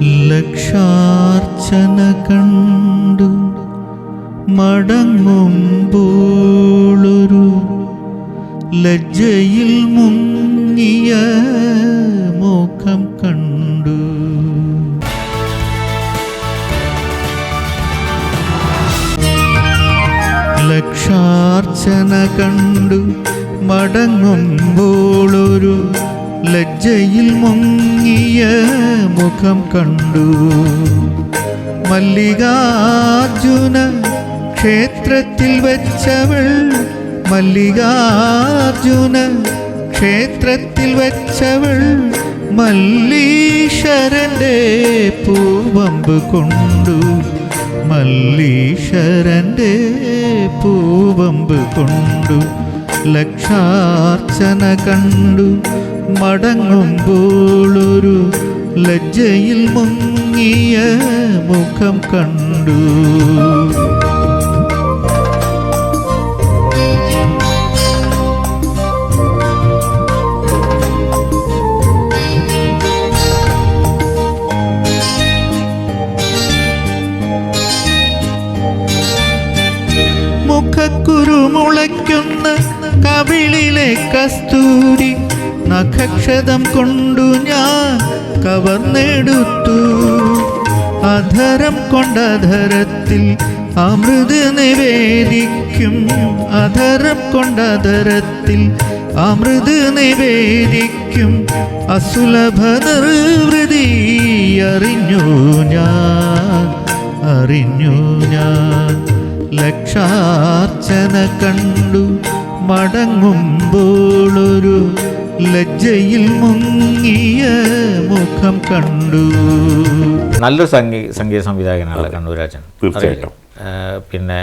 ലക്ഷാർച്ചന കണ്ടു. മടങ്ങുമ്പോളൊരു ലജ്ജയിൽ മുങ്ങിയ മുഖം കണ്ടു. ലക്ഷാർച്ചന കണ്ടു. മടങ്ങുമ്പോളൊരു ലജ്ജയിൽ മുങ്ങിയ മുഖം കണ്ടു. മല്ലികാർജുന ക്ഷേത്രത്തിൽ വെച്ചവൾ മല്ലികാർജുന ക്ഷേത്രത്തിൽ വെച്ചവൾ മല്ലീശ്വരന്റെ പൂവമ്പ് കൊണ്ടു. മല്ലീശ്വരന്റെ പൂവമ്പ് കൊണ്ടു. ലക്ഷാർച്ചന കണ്ടു. മടങ്ങുമ്പോളൊരു ലജ്ജയിൽ മുങ്ങിയ മുഖം കണ്ടു. മുഖക്കുരു മുളയ്ക്കുന്ന കവിളിലെ കസ്തൂരി നഖക്ഷതം കൊണ്ടു ഞാൻ കവർന്നെടുത്തു അധരം കൊണ്ടധരത്തിൽ അമൃത് നിവേദിക്കും. അധരം കൊണ്ടധരത്തിൽ അമൃത് നിവേദിക്കും. അസുലഭ നിർവൃതി അറിഞ്ഞു ഞാൻ അറിഞ്ഞു ഞാൻ. ലക്ഷാർച്ചന കണ്ടു മടങ്ങുമ്പോളൊരു ലജ്ജയിൽ മുങ്ങിയ മുഖം കണ്ടു. നല്ലൊരു സംഗീ സംഗീത സംവിധായകനാണ് കണ്ണൂരാജൻ. തീർച്ചയായിട്ടും. പിന്നെ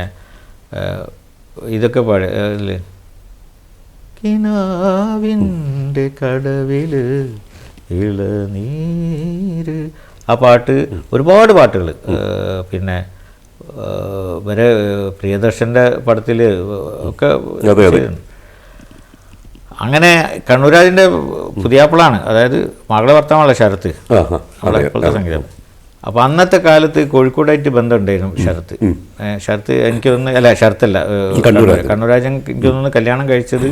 ഇതൊക്കെ പാടി അതിൽ കിനാവിന്റെ കടവിൽ ഇളനീര് ആ പാട്ട് ഒരുപാട് പാട്ടുകൾ പിന്നെ വരെ പ്രിയദർശന്റെ പടത്തിൽ ഒക്കെ. അങ്ങനെ കണ്ണൂരാജിന്റെ പുതിയാപ്പിളാണ്. അതായത് മകളെ ഭർത്താവാണല്ലോ ശരത്ത്. ഇപ്പോഴത്തെ സംഗീതം. അപ്പോൾ അന്നത്തെ കാലത്ത് കോഴിക്കോടായിട്ട് ബന്ധമുണ്ടായിരുന്നു ശരത്ത്. ശരത്ത് എനിക്ക് തോന്നുന്നു അല്ല ശരത്തല്ല കണ്ണൂരാജൻ. എനിക്ക് തോന്നുന്നു കല്യാണം കഴിച്ചത്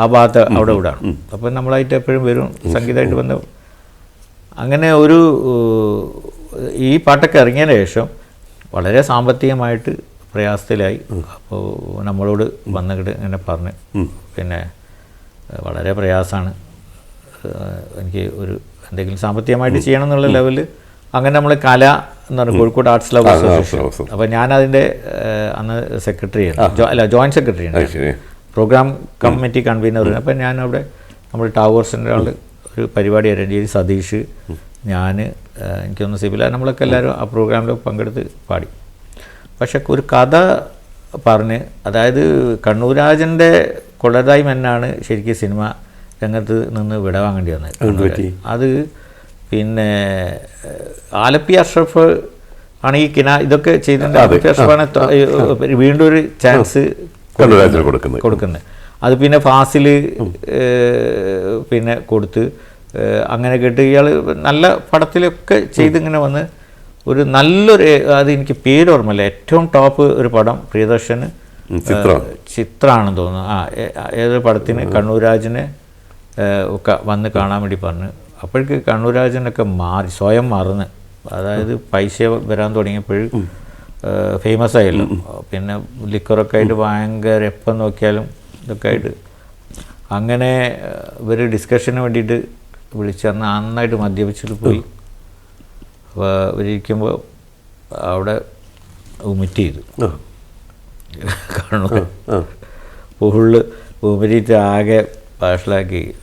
ആ ഭാഗത്ത് അവിടെ ഇവിടാണ് അപ്പം നമ്മളായിട്ട് എപ്പോഴും വരും സംഗീതമായിട്ട് ബന്ധം. അങ്ങനെ ഒരു ഈ പാട്ടൊക്കെ ഇറങ്ങിയതിന് ശേഷം വളരെ സാമ്പത്തികമായിട്ട് പ്രയാസത്തിലായി. അപ്പോൾ നമ്മളോട് വന്നിട്ട് ഇങ്ങനെ പറഞ്ഞ്. പിന്നെ വളരെ പ്രയാസമാണ്. എനിക്ക് ഒരു എന്തെങ്കിലും സാമ്പത്തികമായിട്ട് ചെയ്യണം എന്നുള്ള ലെവലിൽ അങ്ങനെ നമ്മൾ കല എന്ന് പറഞ്ഞ കോഴിക്കോട് ആർട്സ് ലവ് അസോസിയേഷൻ അപ്പോൾ ഞാനതിന്റെ ഏഹ്, അന്ന് സെക്രട്ടറി ആയിരുന്നു അല്ല ജോയിന്റ് സെക്രട്ടറി ആണ്. പ്രോഗ്രാം കമ്മിറ്റി കൺവീനർ അപ്പോൾ ഞാൻ അവിടെ നമ്മൾ ടവേഴ്സിന്റെ ആൾ ഒരു പരിപാടി അറേഞ്ച് ചെയ്ത് സതീഷ് ഞാൻ എനിക്കൊന്ന് സിബില നമ്മളൊക്കെ എല്ലാവരും ആ പ്രോഗ്രാമിൽ പങ്കെടുത്ത് പാടി. പക്ഷെ ഒരു കഥ പറഞ്ഞ് അതായത് കണ്ണൂരാജന്റെ കൊള്ളതായി മെന്നാണ് ശരിക്കും സിനിമ രംഗത്ത് നിന്ന് വിടവാങ്ങേണ്ടി വന്നത്. അത് പിന്നെ ആലപ്പി അഷ്റഫ് ആണ് ഈ കിന ഇതൊക്കെ ചെയ്തിട്ടുണ്ട്. ആലപ്പി അഷ്റഫാണ് വീണ്ടും ഒരു ചാൻസ്. കൊടുക്കുന്നത്. അത് പിന്നെ ഫാസിൽ പിന്നെ കൊടുത്ത് അങ്ങനെ കേട്ട് ഇയാൾ നല്ല പടത്തിലൊക്കെ ചെയ്തിങ്ങനെ വന്ന് ഒരു നല്ലൊരു അത് എനിക്ക് പേര് ഓർമ്മയില്ല ഏറ്റവും ടോപ്പ് ഒരു പടം പ്രിയദർശന്. ചിത്രമാണെന്ന് തോന്നുന്നു. ആ ഏത് ഏതൊരു പടത്തിന് കണ്ണൂരാജിനെ ഒക്കെ വന്ന് കാണാൻ വേണ്ടി പറഞ്ഞു. അപ്പോഴേക്ക് കണ്ണൂരാജനൊക്കെ മാറി സ്വയം മറന്ന്. അതായത് പൈസ വരാൻ തുടങ്ങിയപ്പോൾ ഫേമസ് ആയല്ലോ. പിന്നെ ലിക്കറൊക്കെ ആയിട്ട് ഭയങ്കര എപ്പം നോക്കിയാലും ഇതൊക്കെ ആയിട്ട്. അങ്ങനെ ഇവർ ഡിസ്കഷന് വേണ്ടിയിട്ട് വിളിച്ച് അന്ന് നന്നായിട്ട് മദ്യപിച്ചിട്ട് പോയി. അപ്പോൾ അവിടെ ഉമിറ്റ് ചെയ്തു. കാണുക. ഫുള്ള് വുമിറ്റ് ആകെ പാഷലാക്കി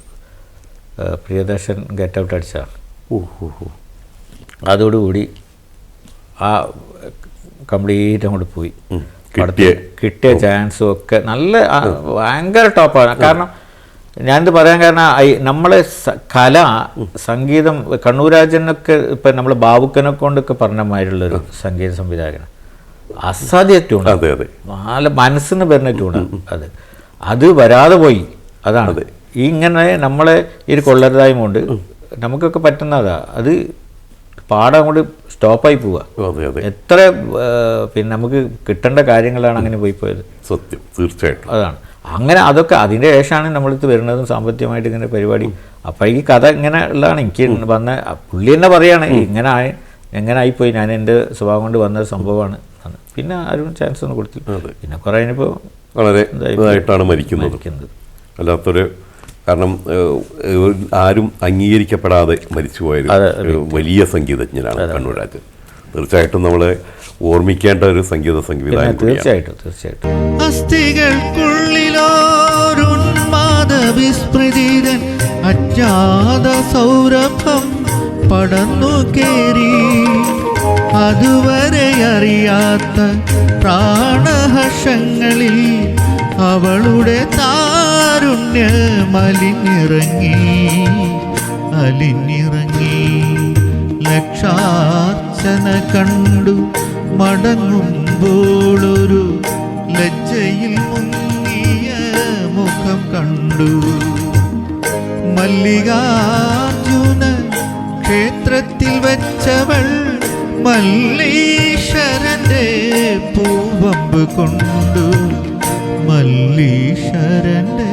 പ്രിയദർശൻ ഗെറ്റ് ഔട്ട് അടിച്ചാണ്. അതോടുകൂടി ആ കംപ്ലീറ്റ് അങ്ങോട്ട് പോയി. കിട്ടിയ- ചാൻസും ഒക്കെ നല്ല ഭയങ്കര ടോപ്പാണ് കാരണം ഞാനിത് പറയാൻ കാരണം നമ്മളെ കല സംഗീതം കണ്ണൂരാജനൊക്കെ ഇപ്പം നമ്മൾ ബാബുക്കനെ കൊണ്ടൊക്കെ പറഞ്ഞ മാതിരിയുള്ളൊരു സംഗീത സംവിധായകനാണ് അസാധ്യ ട്യൂൺ അതെ അതെ. നല്ല മനസ്സിന് വരുന്ന ട്യൂണാണ് അത്. അത് വരാതെ പോയി. അതാണ്. ഈ ഇങ്ങനെ നമ്മളെ ഈ ഒരു കൊള്ളരുതായ്മ കൊണ്ട് നമുക്കൊക്കെ പറ്റുന്നതാ അത്. പാടം അങ്ങോട്ട് സ്റ്റോപ്പായി പോവുക എത്ര പിന്നെ നമുക്ക് കിട്ടേണ്ട കാര്യങ്ങളാണ് അങ്ങനെ പോയി പോയത്. സത്യം. തീർച്ചയായിട്ടും. അതാണ്. അങ്ങനെ അതൊക്കെ അതിന്റെ ശേഷമാണ് നമ്മളിത് വരുന്നതും സാമ്പത്തികമായിട്ട് ഇങ്ങനെ പരിപാടി. അപ്പോൾ ഈ കഥ ഇങ്ങനെ ഉള്ളതാണ്. എനിക്ക് വന്ന പുള്ളി തന്നെ പറയുകയാണ് ഇങ്ങനെ ആയി എങ്ങനെ ആയിപ്പോയി. ഞാൻ എന്റെ സ്വഭാവം കൊണ്ട് വന്ന സംഭവമാണ്. പിന്നെ ആരും ചാൻസ് ഒന്നും കൊടുത്തില്ല. പിന്നെ കുറേ ഇപ്പോൾ വളരെ ഇതായി ഇതായിട്ടാണ് മരിക്കുന്നത്. അല്ലാത്തൊരു കാരണം ആരും അംഗീകരിക്കപ്പെടാതെ മരിച്ചുപോയൊരു വലിയ സംഗീതജ്ഞനാണ് കണ്ണൂരാജൻ തീർച്ചയായിട്ടും നമ്മളെ ഓർമ്മിക്കേണ്ട ഒരു സംഗീത സംവിധാനം തീർച്ചയായിട്ടും തീർച്ചയായിട്ടും. അജ്ഞാത സൗരഭം പടന്നു കേറി. അതുവരെ അറിയാത്ത പ്രാണഹർഷങ്ങളിൽ അവളുടെ താരുണ്യ മലിനിറങ്ങി അലിഞ്ഞിറങ്ങി. ലക്ഷാർച്ചന കണ്ടു മടങ്ങുമ്പോളൊരു ലജ്ജയിൽ മുങ്ങിയ മുഖം കണ്ടു. മല്ലികാർജുന ക്ഷേത്രത്തിൽ വെച്ചവൾ മല്ലീശ്വരന്റെ പൂവമ്പ് കൊണ്ടു. മല്ലീശ്വരന്റെ